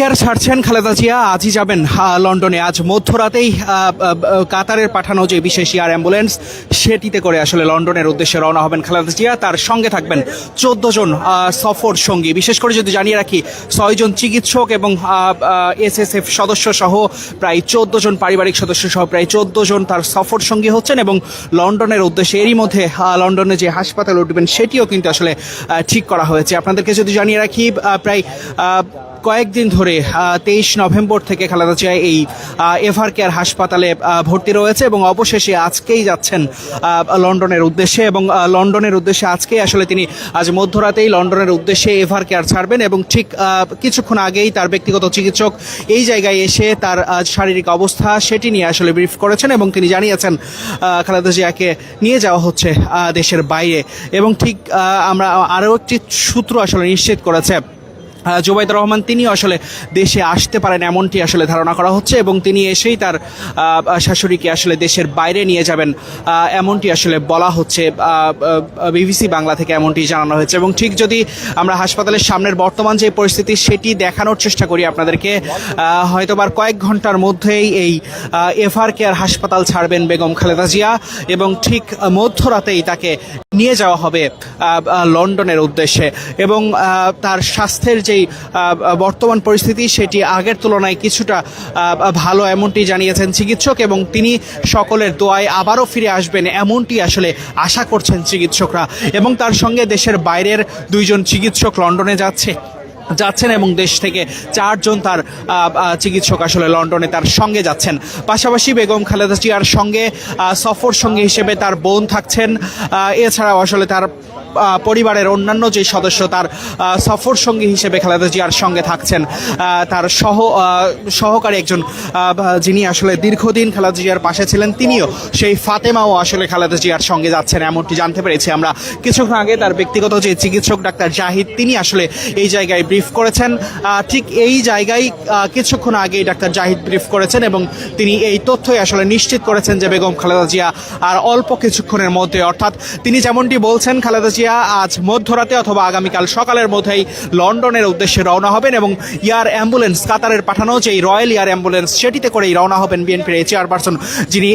Care ছাড়ছেন খালেদা জিয়া আজই যাবেন লন্ডনে। আজ মধ্যরাতেই কাতারের পাঠানো যে বিশেষ এয়ার অ্যাম্বুলেন্স, সেটিতে করে আসলে লন্ডনের উদ্দেশ্যে রওনা হবেন খালেদা জিয়া। তার সঙ্গে থাকবেন চোদ্দ জন সফর সঙ্গী। বিশেষ করে যদি জানিয়ে রাখি ছয়জন চিকিৎসক এবং এসএসএফ সদস্য সহ প্রায় চোদ্দ জন পারিবারিক সদস্য সহ প্রায় চোদ্দ জন তার সফর সঙ্গী হচ্ছেন এবং লন্ডনের উদ্দেশ্যে এরই মধ্যে লন্ডনে যে হাসপাতাল উঠবেন, সেটিও কিন্তু আসলে ঠিক করা হয়েছে। আপনাদেরকে যদি জানিয়ে রাখি প্রায় কয়েকদিন ধরে তেইশ নভেম্বর থেকে খালেদা জিয়া এই এভার কেয়ার হাসপাতালে ভর্তি রয়েছে এবং অবশেষে আজকেই যাচ্ছেন লন্ডনের উদ্দেশ্যে এবং লন্ডনের উদ্দেশ্যে আজকেই আসলে তিনি আজ মধ্যরাতেই লন্ডনের উদ্দেশ্যে এভার কেয়ার ছাড়বেন এবং ঠিক কিছুক্ষণ আগেই তার ব্যক্তিগত চিকিৎসক এই জায়গায় এসে তার শারীরিক অবস্থা সেটি নিয়ে আসলে ব্রিফ করেছেন এবং তিনি জানিয়েছেন খালেদা জিয়াকে নিয়ে যাওয়া হচ্ছে দেশের বাইরে এবং ঠিক আমরা আরও একটি সূত্র আসলে নিশ্চিত করেছে। জুবাইদুর রহমান তিনি আসলে দেশে আসতে পারেন এমনটি আসলে ধারণা করা হচ্ছে এবং তিনি এসেই তার শাশুড়িকে আসলে দেশের বাইরে নিয়ে যাবেন এমনটি আসলে বলা হচ্ছে বিবিসি বাংলা থেকে এমনটি জানানো হয়েছে এবং ঠিক যদি আমরা হাসপাতালের সামনের বর্তমান যে পরিস্থিতি সেটি দেখানোর চেষ্টা করি আপনাদেরকে হয়তোবার কয়েক ঘণ্টার মধ্যেই এই এফআর কেয়ার হাসপাতাল ছাড়বেন বেগম খালেদা জিয়া এবং ঠিক মধ্যরাতেই তাকে নিয়ে যাওয়া হবে লন্ডনের উদ্দেশ্যে। এবং তার স্বাস্থ্যের যেই বর্তমান পরিস্থিতি, সেটি আগের তুলনায় কিছুটা ভালো এমনটি জানিয়েছেন চিকিৎসক এবং তিনি সকলের দোয়ায় আবারও ফিরে আসবেন এমনটি আসলে আশা করছেন চিকিৎসকরা। এবং তার সঙ্গে দেশের বাইরের দুইজন চিকিৎসক লন্ডনে যাচ্ছে। যাচ্ছেন এবং দেশ থেকে চারজন তার চিকিৎসক আসলে লন্ডনে তার সঙ্গে যাচ্ছেন। পাশাপাশি বেগম খালেদা জিয়ার সঙ্গে সফর সঙ্গী হিসেবে তার বোন থাকছেন। এছাড়াও আসলে তার পরিবারের অন্যান্য যে সদস্য তার সফর সঙ্গী হিসেবে খালেদা জিয়ার সঙ্গে থাকছেন। তার সহ সহকারী একজন যিনি আসলে দীর্ঘদিন খালেদা জিয়ার পাশে ছিলেন, তিনিও সেই ফাতেমাও আসলে খালেদা জিয়ার সঙ্গে যাচ্ছেন, এমনটি জানতে পেরেছি আমরা। কিছুক্ষণ আগে তার ব্যক্তিগত যে চিকিৎসক ডাক্তার জাহিদ, তিনি আসলে এই জায়গায় ব্রিফ করেছেন। ঠিক এই জায়গায় কিছুক্ষণ আগেই ডাক্তার জাহিদ ব্রিফ করেছেন এবং তিনি এই তথ্যই আসলে নিশ্চিত করেছেন যে বেগম খালেদা জিয়া আর অল্প কিছুক্ষণের মধ্যে, অর্থাৎ তিনি যেমনটি বলছেন, খালেদা জিয়া আজ মধ্যরাতে অথবা আগামীকাল সকালের মধ্যেই লন্ডনের উদ্দেশ্যে রওনা হবেন এবং ইয়ার অ্যাম্বুলেন্স কাতারের পাঠানো যে রয়্যাল ইয়ার অ্যাম্বুলেন্স, সেটিতে করেই রওনা হবেন বিএনপির চেয়ারপারসন যিনি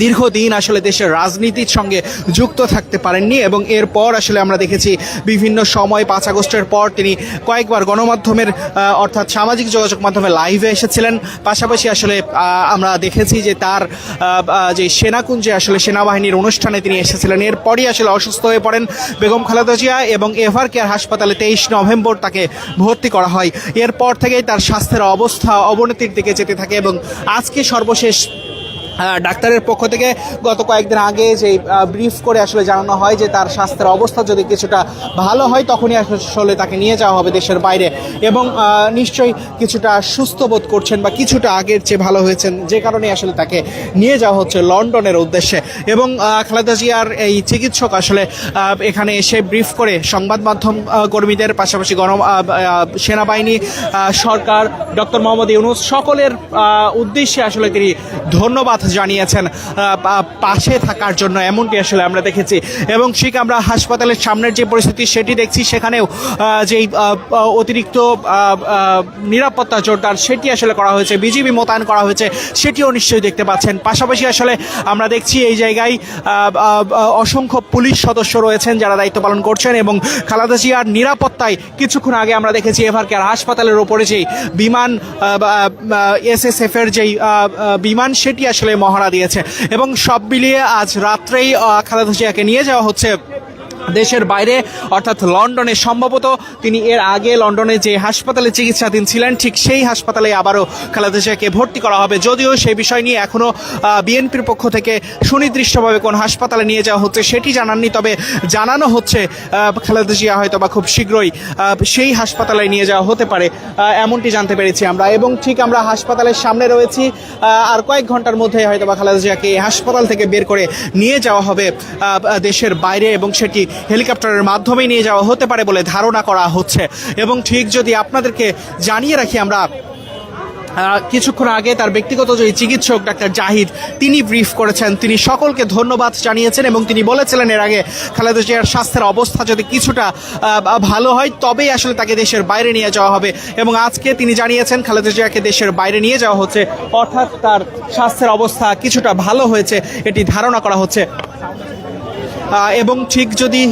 দীর্ঘদিন আসলে দেশের রাজনীতির সঙ্গে যুক্ত থাকতে পারেননি এবং এরপর আসলে আমরা দেখেছি বিভিন্ন সময় পাঁচ আগস্টের পর তিনি কয়েকবার গণমাধ্যমের অর্থাৎ সামাজিক যোগাযোগ মাধ্যমে লাইভে এসেছিলেন। পাশাপাশি আসলে আমরা দেখেছি যে তার যে সেনাকুঞ্জে আসলে সেনাবাহিনীর অনুষ্ঠানে তিনি এসেছিলেন। এরপরই আসলে অসুস্থ হয়ে পড়েন বেগম খালেদা জিয়া এবং এভার কেয়ার হাসপাতালে তেইশ নভেম্বর তাকে ভর্তি করা হয়। এরপর থেকেই তার স্বাস্থ্যের অবস্থা, অবনতির দিকে যেতে থাকে এবং আজকে সর্বশেষ ডাক্তারের পক্ষ থেকে গত কয়েকদিন আগে যে ব্রিফ করে আসলে জানানো হয় যে তার স্বাস্থ্যের অবস্থা যদি কিছুটা ভালো হয়, তখনই আসলে তাকে নিয়ে যাওয়া হবে দেশের বাইরে। এবং নিশ্চয়ই কিছুটা সুস্থ বোধ করছেন বা কিছুটা আগের চেয়ে ভালো হয়েছেন, যে কারণে আসলে তাকে নিয়ে যাওয়া হচ্ছে লন্ডনের উদ্দেশ্যে। এবং খালেদা জিয়ার এই চিকিৎসক আসলে এখানে এসে ব্রিফ করে সংবাদ মাধ্যম কর্মীদের, পাশাপাশি গণ সেনাবাহিনী সরকার, ডক্টর মোহাম্মদ ইউনুস সকলের উদ্দেশ্যে আসলে তিনি ধন্যবাদ জানিয়েছেন পাশে থাকার জন্য এমনটি আসলে আমরা দেখেছি। এবং ঠিক আমরা হাসপাতালের সামনের যে পরিস্থিতি সেটি দেখছি, সেখানেও যেই অতিরিক্ত নিরাপত্তা জোরদার সেটি আসলে করা হয়েছে, বিজিবি মোতায়েন করা হয়েছে, সেটিও নিশ্চয়ই দেখতে পাচ্ছেন। পাশাপাশি আসলে আমরা দেখছি এই জায়গায় অসংখ্য পুলিশ সদস্য রয়েছেন যারা দায়িত্ব পালন করছেন এবং খালেদা জিয়ার নিরাপত্তায় কিছুক্ষণ আগে আমরা দেখেছি এভার কেয়ার হাসপাতালের ওপরে যেই বিমান এসএসএফ এর যেই বিমান, সেটি আসলে মহড়া দিয়েছে। এবং সব মিলিয়ে আজ রাত্রেই খালেদা জিয়াকে নিয়ে যাওয়া হচ্ছে। দেশের বাইরে, অর্থাৎ লন্ডনে সম্ভবত তিনি এর আগে লন্ডনে যে হাসপাতালে চিকিৎসাধীন ছিলেন, ঠিক সেই হাসপাতালে আবারও খালেদা জিয়াকে ভর্তি করা হবে। যদিও সেই বিষয় নিয়ে এখনও বিএনপির পক্ষ থেকে সুনির্দিষ্টভাবে কোন হাসপাতালে নিয়ে যাওয়া হচ্ছে সেটি জানাননি, তবে জানানো হচ্ছে খালেদা জিয়া হয়তো বা খুব শীঘ্রই সেই হাসপাতালে নিয়ে যাওয়া হতে পারে এমনটি জানতে পেরেছি আমরা। এবং ঠিক আমরা হাসপাতালের সামনে রয়েছি আর কয়েক ঘণ্টার মধ্যে হয়তো বা খালেদা জিয়াকে হাসপাতাল থেকে বের করে নিয়ে যাওয়া হবে দেশের বাইরে এবং সেটি হেলিকপ্টারের মাধ্যমে নিয়ে যাওয়া হতে পারে বলে ধারণা করা হচ্ছে। এবং ঠিক যদি আপনাদেরকে জানিয়ে রাখি আমরা কিছুক্ষণ আগে তার ব্যক্তিগত যে চিকিৎসক ডাক্তার জাহিদ, তিনি ব্রিফ করেছেন। তিনি সকলকে ধন্যবাদ জানিয়েছেন এবং তিনি বলেছিলেন এর আগে, খালেদা জিয়ার স্বাস্থ্যের অবস্থা যদি কিছুটা ভালো হয়, তবেই আসলে তাকে দেশের বাইরে নিয়ে যাওয়া হবে। এবং আজকে তিনি জানিয়েছেন, খালেদা জিয়াকে দেশের বাইরে নিয়ে যাওয়া হচ্ছে, অর্থাৎ তার স্বাস্থ্যের অবস্থা কিছুটা ভালো হয়েছে, এটি ধারণা করা হচ্ছে। এবং ঠিক যদি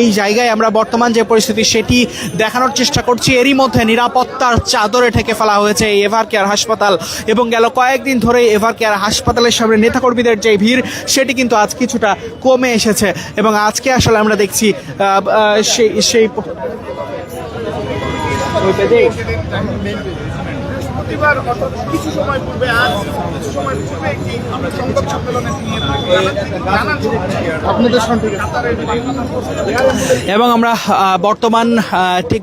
এই জায়গায় আমরা বর্তমান যে পরিস্থিতি, সেটি দেখানোর চেষ্টা করছি। এরই মধ্যে নিরাপত্তার চাদরে ঠেকে ফেলা হয়েছে এই এভার কেয়ার হাসপাতাল এবং গেল কয়েকদিন ধরে এভার কেয়ার হাসপাতালের সামনে নেতাকর্মীদের যে ভিড়, সেটি কিন্তু আজ কিছুটা কমে এসেছে এবং আজকে আসলে আমরা দেখছি সেই সেই অর্থাৎ কিছু সময় পূর্বে আজ কিছু সময় পূর্বে একটি সংবাদ সম্মেলনে এবং আমরা বর্তমান ঠিক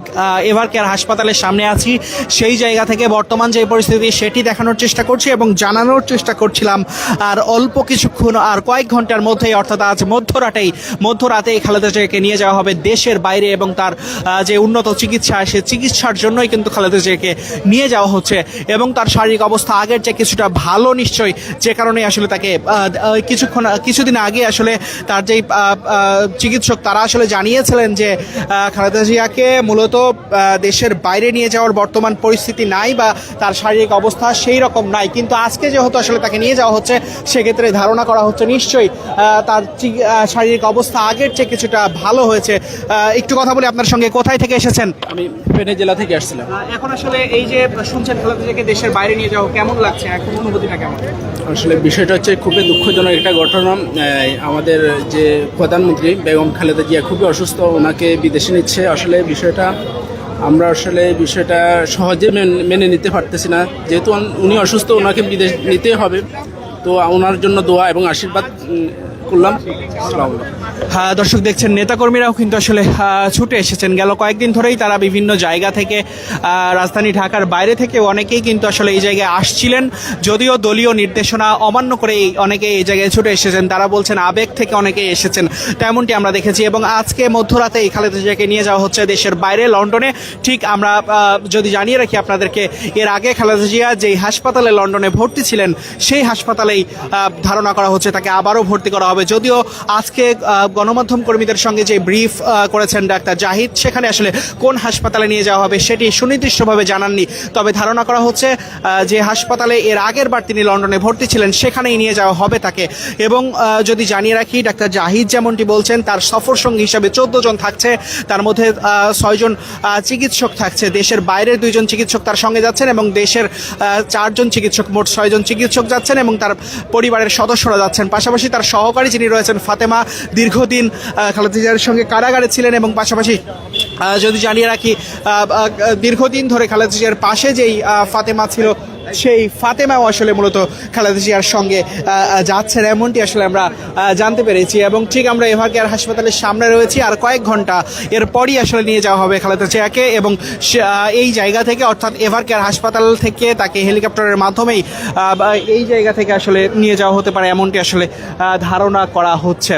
এভার কেয়ার হাসপাতালের সামনে আছি। সেই জায়গা থেকে বর্তমান যে পরিস্থিতি সেটি দেখানোর চেষ্টা করছি এবং জানানোর চেষ্টা করছিলাম। আর অল্প কিছুক্ষণ আর কয়েক ঘণ্টার মধ্যেই অর্থাৎ আজ মধ্যরাতেই মধ্যরাতেই খালেদা জিয়াকে নিয়ে যাওয়া হবে দেশের বাইরে এবং তার যে উন্নত চিকিৎসা সে চিকিৎসার জন্যই কিন্তু খালেদা জিয়াকে নিয়ে যাওয়া হচ্ছে। এবং তার শারীরিক অবস্থা আগের চেয়ে কিছুটা ভালো নিশ্চয়ই। যে কারণে আসলে তাকে কিছুক্ষণ কিছুদিন আগে আসলে তার যেই চিকিৎসক তারা আসলে জানিয়েছিলেন যে খালেদা জিয়াকে মূলত দেশের বাইরে নিয়ে যাওয়ার বর্তমান পরিস্থিতি নাই বা তার শারীরিক অবস্থা সেই রকম নাই। কিন্তু আজকে যেহেতু আসলে তাকে নিয়ে যাওয়া হচ্ছে সেক্ষেত্রে ধারণা করা হচ্ছে নিশ্চয়ই তার শারীরিক অবস্থা আগের চেয়ে কিছুটা ভালো হয়েছে। একটু কথা বলি আপনার সঙ্গে কোথায় থেকে এসেছেন? আমি ফেনী জেলা থেকে আসছিলাম। এখন আসলে এই যে শুনছেন দেশের বাইরে নিয়ে যাওয়া কেমন লাগছে? এখন অনুভূতিটা কেমন? আসলে বিষয়টা হচ্ছে খুবই দুঃখজনক একটা ঘটনা। আমাদের যে প্রধানমন্ত্রী বেগম খালেদা জিয়া খুবই অসুস্থ, ওনাকে বিদেশে নিচ্ছে। আসলে বিষয়টা, আমরা আসলে বিষয়টা সহজে মেন- নিতে পারতেছি না। যেহেতু উনি অসুস্থ, ওনাকে বিদেশ নিতে হবে। তো ওনার জন্য দোয়া এবং আশীর্বাদ করলাম। হ্যাঁ দর্শক দেখছেন, নেতাকর্মীরাও কিন্তু আসলে ছুটে এসেছেন। গেল কয়েকদিন ধরেই তারা বিভিন্ন জায়গা থেকে রাজধানী ঢাকার বাইরে থেকে অনেকেই কিন্তু আসলে এই জায়গায় আসছিলেন। যদিও দলীয় নির্দেশনা অমান্য করে অনেকে এই জায়গায় ছুটে এসেছেন। তারা বলছেন, আবেগ থেকে অনেকে এসেছেন। তেমনটি আমরা দেখেছি এবং আজকে মধ্যরাতে এই খালেদা জিয়াকে নিয়ে যাওয়া হচ্ছে দেশের বাইরে, লন্ডনে। ঠিক আমরা যদি জানিয়ে রাখি আপনাদেরকে, এর আগে খালেদা জিয়া যেই হাসপাতালে লন্ডনে ভর্তি ছিলেন, সেই হাসপাতালেই ধারণা করা হচ্ছে তাকে আবারও ভর্তি করা হবে। যদিও আজকে গণমাধ্যম কর্মীদের সঙ্গে যে ব্রিফ করেছেন ডাক্তার জাহিদ, সেখানে আসলে কোন হাসপাতালে নিয়ে যাওয়া হবে সেটি সুনির্দিষ্টভাবে জানাননি। তবে ধারণা করা হচ্ছে যে হাসপাতালে এর আগের বার তিনি লন্ডনে ভর্তি ছিলেন, সেখানেই নিয়ে যাওয়া হবে তাকে। এবং যদি জানিয়ে রাখি, ডাক্তার জাহিদ যেমনটি বলছেন, তার সফর সঙ্গী হিসাবে চোদ্দ জন থাকছে। তার মধ্যে ছয়জন চিকিৎসক থাকছে। দেশের বাইরের দুইজন চিকিৎসক তার সঙ্গে যাচ্ছেন এবং দেশের চারজন চিকিৎসক, মোট ছয়জন চিকিৎসক যাচ্ছেন এবং তার পরিবারের সদস্যরা যাচ্ছেন। পাশাপাশি তার সহকারী যিনি রয়েছেন ফাতেমা দীর্ঘদিন খালেদা জিয়ার সঙ্গে কারাগারে ছিলেন এবং পাশাপাশি যদি জানিয়ে রাখি দীর্ঘদিন ধরে খালেদা জিয়ার পাশে যেই ফাতেমা ছিল সেই ফাতেমাও আসলে মূলত খালেদা জিয়ার সঙ্গে যাচ্ছেন। এমনটি আসলে আমরা জানতে পেরেছি এবং ঠিক আমরা এভার কেয়ার হাসপাতালের সামনে রয়েছি। আর কয়েক ঘণ্টা এরপরই আসলে নিয়ে যাওয়া হবে খালেদা জিয়াকে এবং এই জায়গা থেকে, অর্থাৎ এভার কেয়ার হাসপাতাল থেকে তাকে হেলিকপ্টারের মাধ্যমেই এই জায়গা থেকে আসলে নিয়ে যাওয়া হতে পারে। এমনটি আসলে ধারণা করা হচ্ছে।